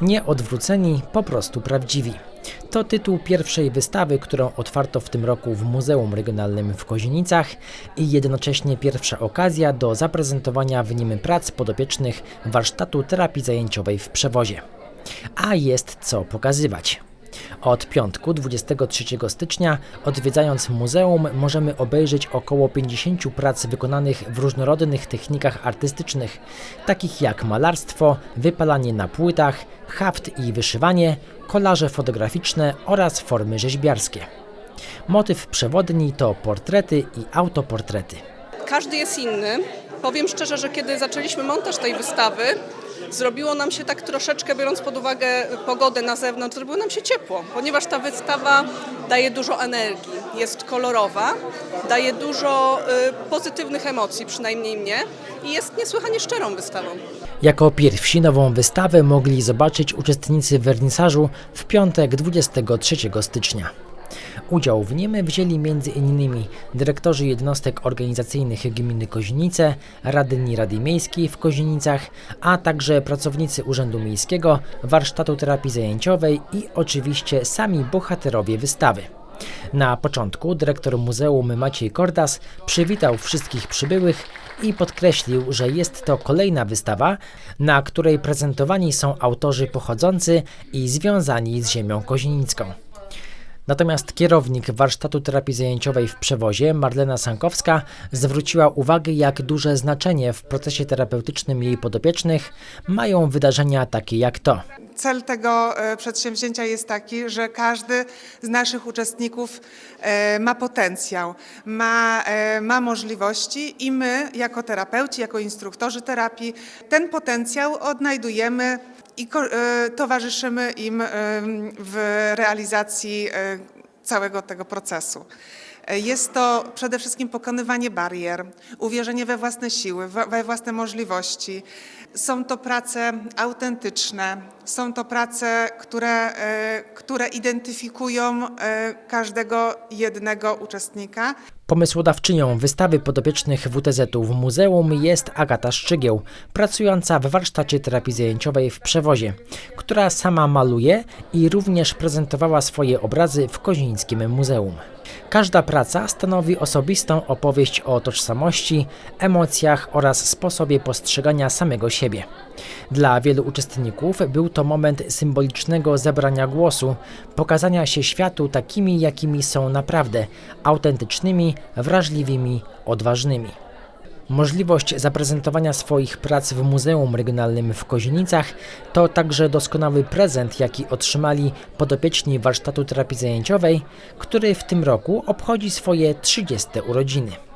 Nieodwróceni, po prostu prawdziwi. To tytuł pierwszej wystawy, którą otwarto w tym roku w Muzeum Regionalnym w Kozienicach i jednocześnie pierwsza okazja do zaprezentowania w nim prac podopiecznych warsztatu terapii zajęciowej w przewozie. A jest co pokazywać. Od piątku 23 stycznia, odwiedzając muzeum, możemy obejrzeć około 50 prac wykonanych w różnorodnych technikach artystycznych, takich jak malarstwo, wypalanie na płytach, haft i wyszywanie, kolaże fotograficzne oraz formy rzeźbiarskie. Motyw przewodni to portrety i autoportrety. Każdy jest inny. Powiem szczerze, że kiedy zaczęliśmy montaż tej wystawy, zrobiło nam się tak troszeczkę, biorąc pod uwagę pogodę na zewnątrz, zrobiło nam się ciepło, ponieważ ta wystawa daje dużo energii, jest kolorowa, daje dużo y, pozytywnych emocji, przynajmniej mnie, i jest niesłychanie szczerą wystawą. Jako pierwsi nową wystawę mogli zobaczyć uczestnicy wernisażu w piątek 23 stycznia. Udział w nim wzięli m.in. dyrektorzy jednostek organizacyjnych gminy Kozienice, radni Rady Miejskiej w Kozienicach, a także pracownicy Urzędu Miejskiego, warsztatu terapii zajęciowej i oczywiście sami bohaterowie wystawy. Na początku dyrektor muzeum Maciej Kordas przywitał wszystkich przybyłych i podkreślił, że jest to kolejna wystawa, na której prezentowani są autorzy pochodzący i związani z ziemią kozienicką. Natomiast kierownik warsztatu terapii zajęciowej w przewozie, Marlena Sankowska, zwróciła uwagę, jak duże znaczenie w procesie terapeutycznym jej podopiecznych mają wydarzenia takie jak to. Cel tego e, przedsięwzięcia jest taki, że każdy z naszych uczestników e, ma potencjał, ma, e, ma możliwości i my, jako terapeuci, jako instruktorzy terapii, ten potencjał odnajdujemy i towarzyszymy im w realizacji całego tego procesu. E, Jest to przede wszystkim pokonywanie barier, uwierzenie we własne siły, we własne możliwości. Są to prace autentyczne, są to prace, które, e, które identyfikują e, każdego jednego uczestnika. Pomysłodawczynią wystawy podopiecznych WTZ-u w muzeum jest Agata Szczygieł, pracująca w warsztacie terapii zajęciowej w przewozie, która sama maluje i również prezentowała swoje obrazy w Kozińskim Muzeum. Każda praca stanowi osobistą opowieść o tożsamości, emocjach oraz sposobie postrzegania samego siebie. Dla wielu uczestników był to moment symbolicznego zabrania głosu, pokazania się światu takimi, jakimi są naprawdę autentycznymi, wrażliwymi, odważnymi. Możliwość zaprezentowania swoich prac w Muzeum Regionalnym w Kozienicach to także doskonały prezent, jaki otrzymali podopieczni warsztatu terapii zajęciowej, który w tym roku obchodzi swoje 30 urodziny.